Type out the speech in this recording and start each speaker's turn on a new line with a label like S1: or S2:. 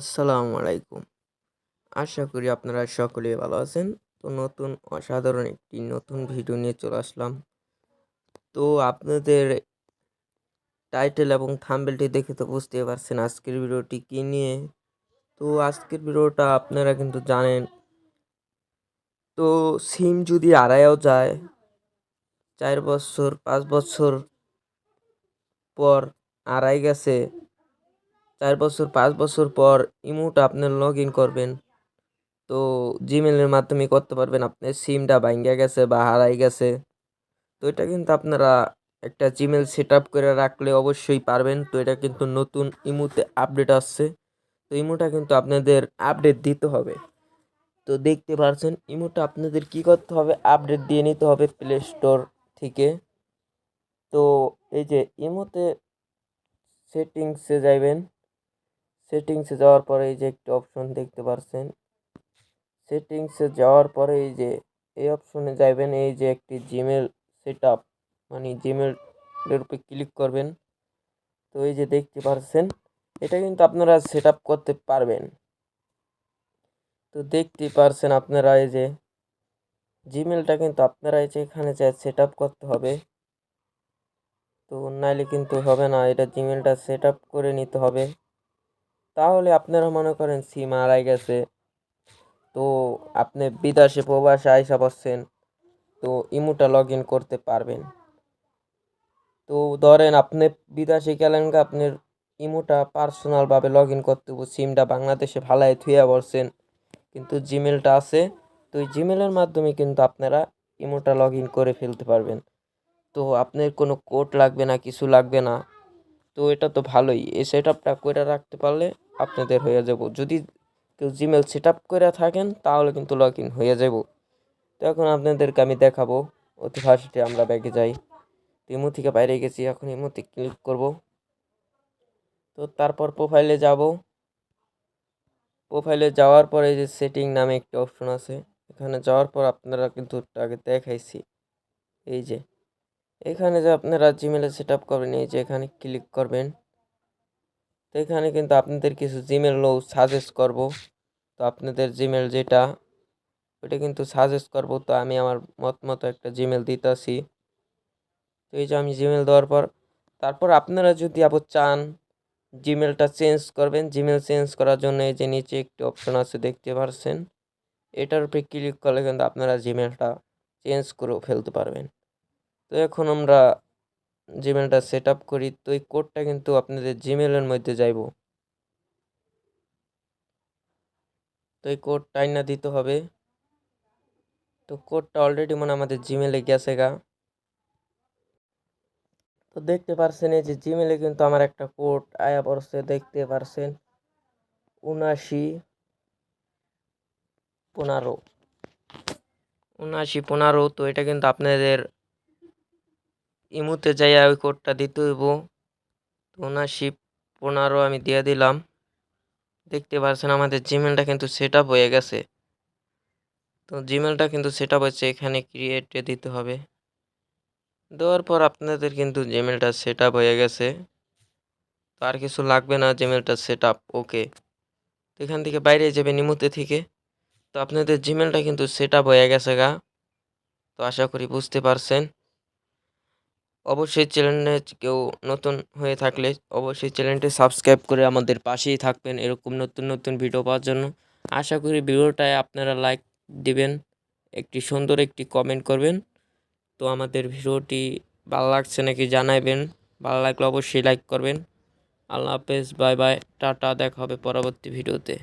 S1: আসসালামু আলাইকুম। আশা করি আপনারা সকলেই ভালো আছেন। তো নতুন, অসাধারণ একটি নতুন ভিডিও নিয়ে চলে আসলাম। তো আপনাদের টাইটেল এবং থাম্বেলটি দেখে তো বুঝতে পারছেন আজকের ভিডিওটি কী নিয়ে। তো আজকের ভিডিওটা আপনারা কিন্তু জানেন। তো সিম যদি আড়াইও যায়, চার বছর, পাঁচ বছর পর আড়াই গেছে চার বছর, পাঁচ বছর পর ইমোটা আপনার লগ ইন করবেন। তো জিমেলের মাধ্যমে করতে পারবেন। আপনার সিমটা ভাঙ্গা গেছে বা হারাই গেছে। তো এটা কিন্তু আপনারা একটা জিমেল সেট আপ করে রাখলে অবশ্যই পারবেন। তো এটা কিন্তু নতুন ইমোতে আপডেট আসছে। তো ইমোটা কিন্তু আপনাদের আপডেট দিতে হবে। তো দেখতে পারছেন, ইমোটা আপনাদের কি করতে হবে? আপডেট দিয়ে নিতে হবে প্লে স্টোর থেকে। তো এই যে ইমোতে সেটিংসে যাইবেন। সেটিংসে যাওয়ার পরে এই যে একটি অপশন দেখতে পারছেন। সেটিংসে যাওয়ার পরে এই যে, এই অপশনে যাবেন এই যে একটি জিমেল সেট আপ মানে জিমেলের উপরে ক্লিক করবেন। তো এই যে দেখতে পারছেন, এটা কিন্তু আপনারা সেট করতে পারবেন। তো দেখতে পারছেন আপনারা এই যে জিমেলটা কিন্তু আপনারা এই যে এখানে যা সেট করতে হবে। তো নাইলে কিন্তু হবে না, এটা জিমেলটা সেট করে নিতে হবে। তাহলে আপনারা মনে করেন সিম হারাই গেছে। তো আপনি বিদেশে প্রবাসে আইসা পাচ্ছেন তো ইমোটা লগ ইন করতে পারবেন। তো ধরেন আপনি বিদেশে গেলেন আপনার ইমোটা পার্সোনালভাবে লগ ইন করতে সিমটা বাংলাদেশে ভালাই থুয়ে পড়ছেন কিন্তু জিমেলটা আছে, তো ওই জিমেলের মাধ্যমে কিন্তু আপনারা ইমোটা লগ ইন করে ফেলতে পারবেন। তো আপনার কোনো কোড লাগবে না, কিছু লাগবে না। তো এটা তো ভালোই। এই সেট আপটা করে রাখতে পারলে আপনাদের হয়ে যাব যদি কেউ জিমেল সেট আপ করে থাকেন, তাহলে কিন্তু লগ ইন হয়ে যাব তো এখন আপনাদেরকে আমি দেখাবো। অতি ফার্স্টে আমরা ব্যাগে যাই। ইমো থেকে বাইরে গেছি। এখন ইমোতে ক্লিক করব। তো তারপর প্রোফাইলে যাব। প্রোফাইলে যাওয়ার পরে যে সেটিং নামে একটি অপশন আছে। এখানে যাওয়ার পর আপনারা কিন্তু আগে দেখাইছি। এই যে এখানে যে আপনারা জিমেলে সেট আপ করবেন, এই যে এখানে ক্লিক করবেন, তো এখানে কিন্তু আপনাদের কিছু জিমেলও সাজেস্ট করব। তো আপনাদের জিমেল যেটা ওটা কিন্তু সাজেস্ট করব। তো আমি আমার মত মতো একটা জিমেল দিতেছি। তো এই যে আমি জিমেল দেওয়ার পর, তারপর আপনারা যদি আবার চান জিমেলটা চেঞ্জ করবেন। জিমেল চেঞ্জ করার জন্য এই যে নিচে একটি অপশন আছে, দেখতে পারছেন? এটার উপরে ক্লিক করলে কিন্তু আপনারা জিমেলটা চেঞ্জ করেও ফেলতে পারবেন। তো এখন আমরা জিমেলটা সেট আপ করি। তো এই কোডটা কিন্তু আপনাদের জিমেলের মধ্যে যাইব। তো এই কোড টাইনা দিতে হবে। তো কোডটা অলরেডি মনে আমাদের জিমেলে গেছে গা। তো দেখতে পারছেন, এই যে জিমেলে কিন্তু আমার একটা কোড আয়া পড়ছে, দেখতে পারছেন? উনাশি পনেরো। উনআশি পনেরো, তো এটা কিন্তু আপনাদের ইমুতে যাইয়া ওই কোডটা দিতে হইব। ওনার শিপ পনেরো আমি দিয়ে দিলাম। দেখতে পাচ্ছেন আমাদের জিমেলটা কিন্তু সেট হয়ে গেছে। তো জিমেলটা কিন্তু সেট হচ্ছে এখানে ক্রিয়েটে দিতে হবে। দেওয়ার পর আপনাদের কিন্তু জিমেলটা সেট হয়ে গেছে। তো আর কিছু লাগবে না জিমেলটা সেট আপ ওকে তো এখান থেকে বাইরে যাবে নিমুতে থেকে। তো আপনাদের জিমেলটা কিন্তু সেট হয়ে গেছে গা। তো আশা করি বুঝতে পারছেন। অবশ্যই চ্যানেলে কেউ নতুন হয়ে থাকলে অবশ্যই চ্যানেলটি সাবস্ক্রাইব করে আমাদের পাশেই থাকবেন এরকম নতুন নতুন ভিডিও পাওয়ার জন্য। আশা করি ভিডিওটায় আপনারা লাইক দিবেন, একটি সুন্দর একটি কমেন্ট করবেন। তো আমাদের ভিডিওটি ভালো লাগছে নাকি জানাবেন ভালো লাগলে অবশ্যই লাইক করবেন। আল্লাহ হাফেজ বাই বাই টাটা, দেখা হবে পরবর্তী ভিডিওতে।